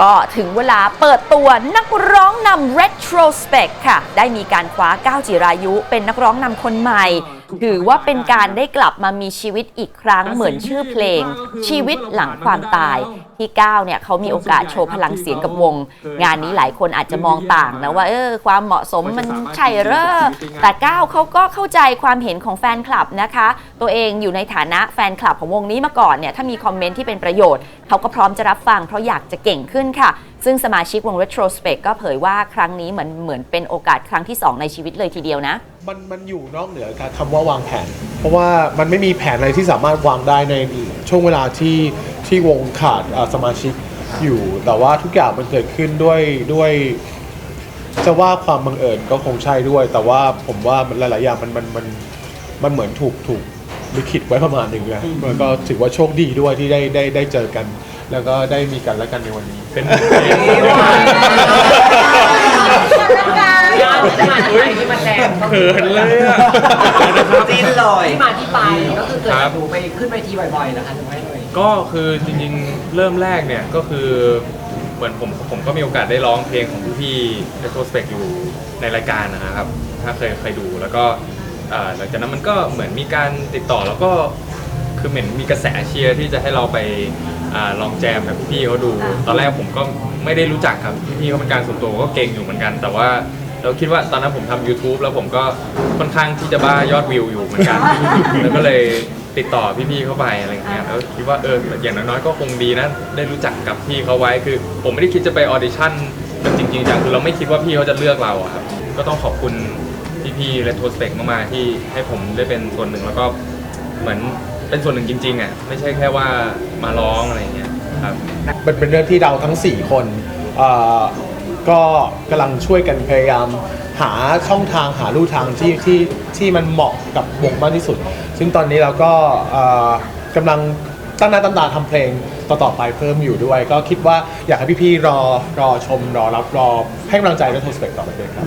ก็ถึงเวลาเปิดตัวนักร้องนำ Retrospect ค่ะ ได้มีการคว้าก้าวจิรายุ เป็นนักร้องนำคนใหม่ ถือว่าเป็นการได้กลับมามีชีวิตอีกครั้งเหมือนชื่อเพลง ชีวิตหลังความตายที่ก้าวเนี่ยเขามีโอกาสโชว์พลังเสียงกับวง งานนี้หลายคนอาจจะมองต่างนะว่าเออความเหมาะสมมันใช่เหรอแต่ก้าวเขาก็เข้าใจความเห็นของแฟนคลับนะคะ ตัวเองอยู่ในฐานะแฟนคลับของวงนี้มาก่อนเนี่ยถ้ามีคอมเมนต์ที่เป็นประโยชน์เขาก็พร้อมจะรับฟังเพราะอยากจะเก่งขึ้นค่ะ ซึ่งสมาชิกวง Retrospect ก็เผยว่าครั้งนี้เหมือนเหมือนเป็นโอกาสครั้งที่ 2 ในชีวิตเลยทีเดียวนะ มันมันอยู่นอกเหนือการคำว่าวางแผน เพราะว่ามันไม่มีแผนอะไรที่สามารถวางได้ในช่วงเวลาที่ที่วงขาดอ่าสมาชิกอยู่ แต่ว่าทุกอย่างมันเกิดขึ้นด้วยด้วยจะว่าความบังเอิญก็คงใช่ด้วย แต่ว่าผมว่ามันหลาย ๆ อย่างมันมันมันมันเหมือนถูกถูกลิขิตไว้ประมาณหนึ่งนะมันก็ถือว่าโชคดีด้วยที่ได้ได้ได้เจอกัน แล้วก็ได้มีกันและกันในวันนี้ เป็นยอดที่มาที่ไปที่มันแรงเขินเลยอะจิ้นเลยที่มาที่ไปก็คือเกิดครัจากบหนูไปขึ้นเวทีบ่อยๆนะคะถึงไม่เลยก็คือจริงๆ เริ่มแรกเนี่ยก็คือเหมือนผมผมก็มีโอกาสได้ร้องเพลงของพี่ๆ Retrospect อยู่ในรายการนะครับ ถ้าเคยเคยดูแล้วก็เอ่อหลังจากนั้นมันก็เหมือนมีการติดต่อแล้วก็คือเหมือนมีกระแสเชียร์ที่จะให้เราไป อาลองแจมแบบพี่เขาดูตอนแรกผมก็ไม่ได้รู้จักครับพี่เขาเป็นการส่วนตัวก็เก่งอยู่เหมือนกัน แต่ว่าเราคิดว่าตอนนั้นผมทำ YouTube แล้วผมก็ค่อนข้างที่จะบ้ายอดวิวอยู่เหมือนกัน แล้วก็เลยติดต่อพี่ๆเข้าไปอะไรอย่างเงี้ยแล้วคิดว่าเอออย่างน้อยๆก็คงดีนะ ได้รู้จักกับพี่เขาไว้คือ ผมไม่ได้คิดจะไปออดิชั่นแบบจริงๆจังคือเราไม่คิดว่าพี่เขาจะเลือกเราอะครับก็ต้องขอบคุณพี่ๆ Retrospect มากๆที่ให้ผมได้เป็นส่วนหนึ่งแล้วก็ เหมือน เป็นส่วนหนึ่งจริงๆอะไม่ใช่แค่ว่ามาร้องอะไรเงี้ยครับ มันเป็นเรื่องที่เราทั้ง 4 คนเอ่อก็กำลังช่วยกันพยายามหาช่องทางหาลู่ทางที่ที่ที่มันเหมาะกับวงมากที่สุด ซึ่งตอนนี้เราก็เอ่อกำลังตั้งหน้าตั้งตาทำเพลงต่อๆไปเพิ่มอยู่ด้วย ก็คิดว่าอยากให้พี่ๆรอรอชมรอรับรอให้กำลังใจและโทรสเปกต่อไปด้วยครับ